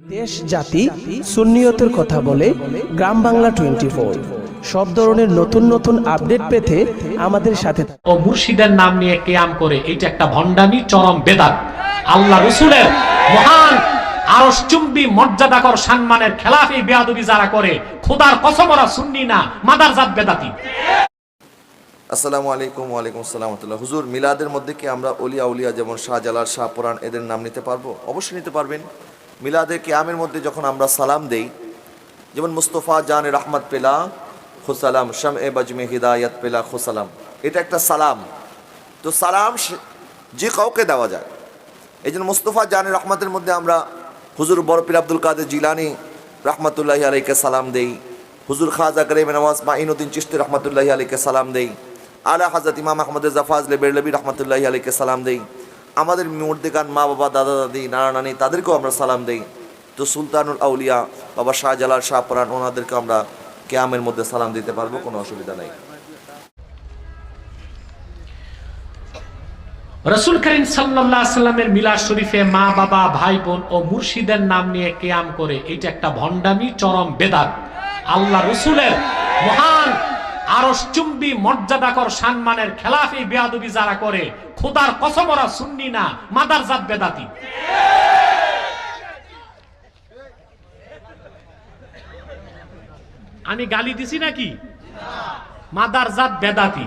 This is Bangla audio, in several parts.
দেশ জাতি সুন্নিয়তের কথা বলে গ্রাম বাংলা টোয়েন্টি ফোর। সব ধরনের নতুন নতুন আপডেট পেতে আমাদের সাথে ও মুর্শিদের নাম নিয়ে কেয়াম করে এটা একটা ভণ্ডামি চরম বেদাত। আল্লাহ রসুলের মহান আরসচুম্বী মর্যাদাকর সম্মানের খেলাফি বেয়াদবি যারা করে খোদার কসমরা সুন্নি না মাদারজাত বেদাতি। আসসালামু আলাইকুম ওয়ালাইকুম আসসালাম হুজুর মিলাদের মধ্যে কি আমরা অলিয়া উলিয়া যেমন শাহজালাল শাহ পুরাণ এদের নাম নিতে পারব? অবশ্যই নিতে পারবেন। মিলাদের কিয়ামের মধ্যে যখন আমরা সালাম দেই, যেমন মুস্তফা জান রহমত পেলা, খুসালাম শাম এ বাজমে হিদায়াত পেলা, খুসালাম। এটা একটা সালাম। তো সালাম যে কাউকে দেওয়া যায়। এই জন্য মুস্তফা জান রহমতের মধ্যে আমরা হুজুর বরপির আব্দুল কাদের জিলানি রহমতুল্লাহ আলাইকে সালাম দেই, হুজুর খাজা করিম নওয়াজ মা মাইনুদ্দিন চিস্তি রহমতুল্লাহ আলাইকে সালাম দেই, আলা হাজরত ইমাম আহমদ জাফাজলে বেরলবি রহমতুল্লাহ আলাইকে সালাম দেই আমাদের মুর্দিগান মা বাবা, দাদা দাদি, নানা নানি, তাদেরকেও আমরা সালাম দেই। তো সুলতানুল আউলিয়া, বাবা শাহজালাল শাহ পরান ওনাদেরকে আমরা কেয়ামের মধ্যে সালাম দিতে পারব, কোনো অসুবিধা নেই। রসুল করিম সাল্লাহ সাল্লামের মিলা শরীফে মা বাবা, ভাই বোন ও মুর্শিদের নাম নিয়ে কেয়াম করে এটা একটা ভণ্ডামি, চরম বেদাত। আল্লাহ রসুলের মহান আরসচুম্বী মর্যাদাকর সম্মানের খেলাফি বেয়াদবি যারা করে, খোদার কসমরা সুন্নি না মাদারজাত বেদাতি। আমি গালি দিছি নাকি? মাদারজাত বেদাতি।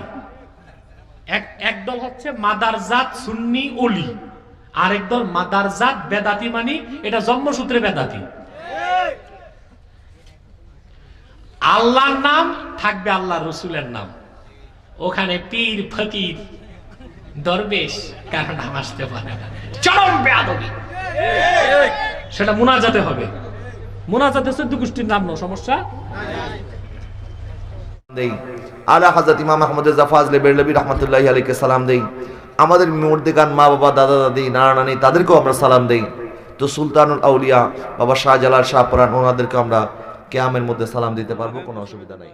এক একদল হচ্ছে মাদারজাত সুন্নি অলি আর একদল মাদারজাত বেদাতি মানে এটা জন্মসূত্রে বেদাতি। আল্লাহর নাম থাকবে আল্লাহ রসুলের নাম। ওখানে পীর, ফকির, দরবেশ, কারও নাম আসতে পারে না। চরম বেয়াদবি। সেটা মুনাজাতে হবে। মুনাজাতে চোদ্দ গোষ্ঠীর নাম নো সমস্যা? দেই। ইমাম আলাইকে সালাম দেই। আমাদের মা বাবা, দাদা দাদি, নানা তাদেরকেও আমরা সালাম দেই। তো সুলতানুল আউলিয়া, বাবা ওনাদেরকে আমরা কেয়ামের মধ্যে সালাম দিতে পারব, কোনো অসুবিধা নাই।